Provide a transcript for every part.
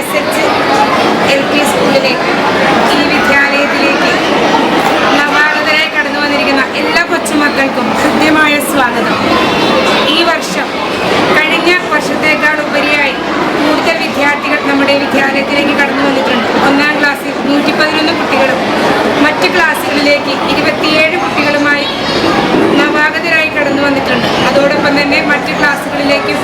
S H L P സ്കൂളിലേക്ക് ഈ വിദ്യാലയത്തിലേക്ക് നവാഗതരായി കടന്നു വന്നിരിക്കുന്ന എല്ലാ കൊച്ചുമക്കൾക്കും ഹൃദ്യമായ സ്വാഗതം. ഈ വർഷം കഴിഞ്ഞ വർഷത്തേക്കാൾ ഉപരിയായി കൂടുതൽ വിദ്യാർത്ഥികൾ നമ്മുടെ വിദ്യാലയത്തിലേക്ക് കടന്നു വന്നിട്ടുണ്ട്. ഒന്നാം ക്ലാസ്സിൽ നൂറ്റി പതിനൊന്ന് കുട്ടികളും മറ്റ് ക്ലാസ്സുകളിലേക്ക് ഇരുപത്തിയേഴ് കുട്ടികളുമായി നവാഗതരായി കടന്നു വന്നിട്ടുണ്ട്. അതോടൊപ്പം തന്നെ മറ്റ് ക്ലാസ്സുകളിലേക്കും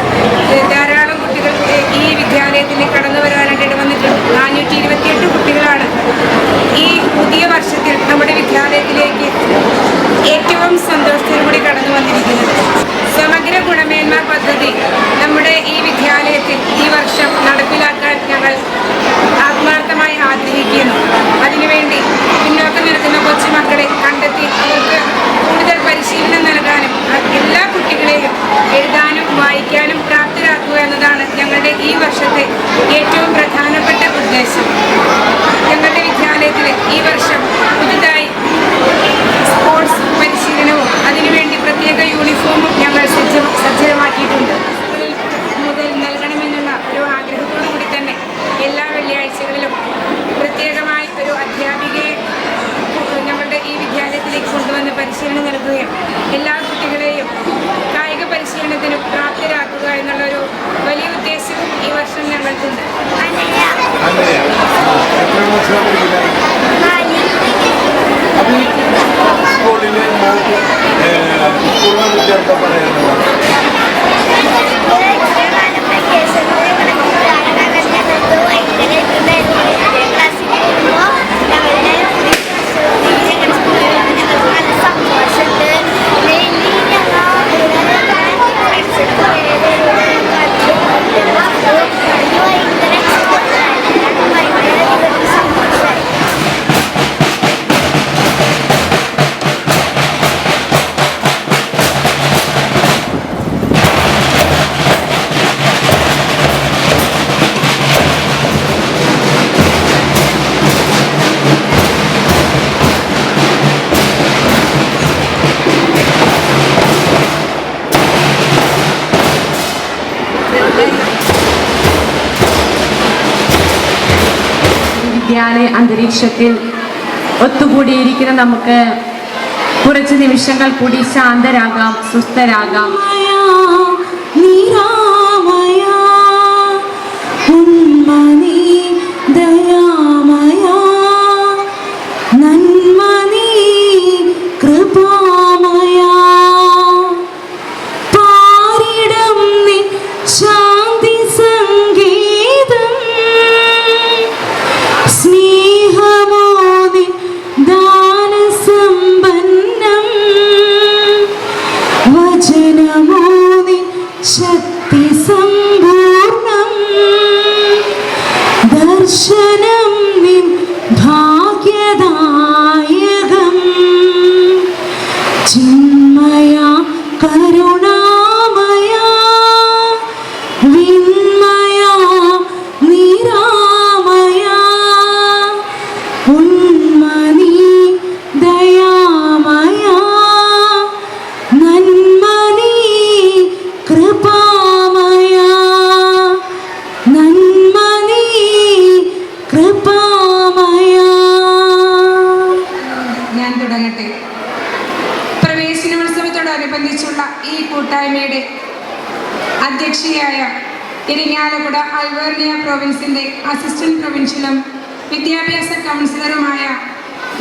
പദ്ധതി നമ്മുടെ ഈ വിദ്യാലയത്തിൽ ഈ വർഷം നടപ്പിലാക്കാൻ ഞങ്ങൾ ആത്മാർത്ഥമായി ആഗ്രഹിക്കുന്നു. അതിനുവേണ്ടി പിന്നോക്കം നിൽക്കുന്ന കൊച്ചുമക്കളെ കണ്ടെത്തി അവർക്ക് കൂടുതൽ പരിശീലനം നൽകാനും എല്ലാ കുട്ടികളെയും എഴുതാനും വായിക്കാനും പ്രാപ്തരാക്കുക എന്നതാണ് ഞങ്ങളുടെ ഈ വർഷത്തെ ഏറ്റവും പ്രധാനപ്പെട്ട ഉദ്ദേശം ഞങ്ങളുടെ വിദ്യാലയത്തിൽ ഈ വർഷം പുതുതായി സ്പോർട്സ് പരിശീലനവും അതിനുവേണ്ടി പ്രത്യേക യൂണിഫോമും ഞങ്ങൾ സജ്ജ സജ്ജമാക്കിയിട്ടുണ്ട് സ്കൂളിൽ മുതൽ നൽകണമെന്നുള്ള ഒരു ആഗ്രഹത്തോടു കൂടി തന്നെ എല്ലാ വെള്ളിയാഴ്ചകളിലും പ്രത്യേകമായി ഒരു അധ്യാപികയെ ഞങ്ങളുടെ ഈ വിദ്യാലയത്തിലേക്ക് കൊണ്ടുവന്ന് നൽകുകയും എല്ലാ കുട്ടികളെയും കായിക പരിശീലനത്തിനും പ്രാപ്തരാക്കുക എന്നുള്ളൊരു വലിയ ഉദ്ദേശവും ഈ വർഷം ഞങ്ങൾക്കുണ്ട്. വിദ്യാലയ അന്തരീക്ഷത്തിൽ ഒത്തുകൂടിയിരിക്കുന്ന നമുക്ക് കുറച്ച് നിമിഷങ്ങൾ കൂടി ശാന്തരാകാം സുസ്ഥരാകാം. നിരാമയ ഉന്മനി തുടങ്ങട്ടെ പ്രവേശനോത്സവത്തോടനുബന്ധിച്ചുള്ള ഈ കൂട്ടായ്മയുടെ അധ്യക്ഷയായ ഇരിങ്ങാലക്കുട അൽവേർണിയ പ്രൊവിൻസിന്റെ അസിസ്റ്റന്റ് പ്രൊവിൻഷ്യലും വിദ്യാഭ്യാസ കൗൺസിലറുമായ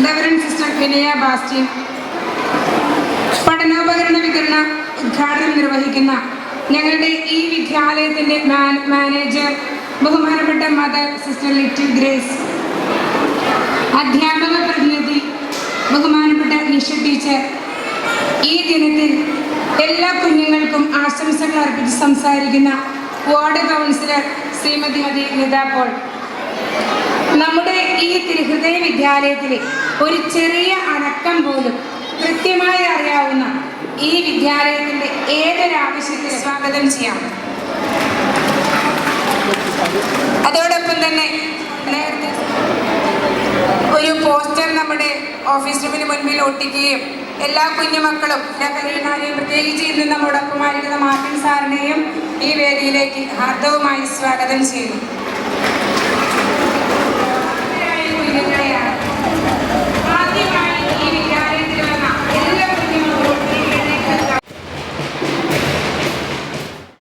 ഡവറൻ സിസ്റ്റർ വിനയ ബാസ്റ്റിൻ പഠനോപകരണ വിതരണ ഉദ്ഘാടനം നിർവഹിക്കുന്ന ഞങ്ങളുടെ ഈ വിദ്യാലയത്തിന്റെ മാനേജർ ബഹുമാനപ്പെട്ട മദർ സിസ്റ്റർ ലിറ്റിൽ ഗ്രേസ് അധ്യാപക പ്രതിനിധി ബഹുമാനപ്പെട്ട നിഷ ടീച്ചർ ഈ ദിനത്തിൽ എല്ലാ കുഞ്ഞുങ്ങൾക്കും ആശംസകൾ അർപ്പിച്ച് സംസാരിക്കുന്ന വാർഡ് കൗൺസിലർ ശ്രീമതി മതി നിത പോൾ. നമ്മുടെ ഈ തിരുഹൃദയ വിദ്യാലയത്തിലെ ഒരു ചെറിയ അടക്കം പോലും കൃത്യമായി അറിയാവുന്ന ഈ വിദ്യാലയത്തിന്റെ ഏതൊരാവശ്യത്തിന് സ്വാഗതം ചെയ്യാം. അതോടൊപ്പം തന്നെ നേരത്തെ ഒരു പോസ്റ്റർ നമ്മുടെ ഓഫീസ് റൂമിന് മുൻപിൽ ഒട്ടിക്കുകയും എല്ലാ കുഞ്ഞുമക്കളും ലഹരിനാരെയും പ്രത്യേകിച്ച് ഇന്ന് നമ്മോടൊപ്പമായിരിക്കുന്ന മാർട്ടിൻ സാറിനെയും ഈ വേദിയിലേക്ക് ഹാർദവുമായി സ്വാഗതം ചെയ്യുന്നു.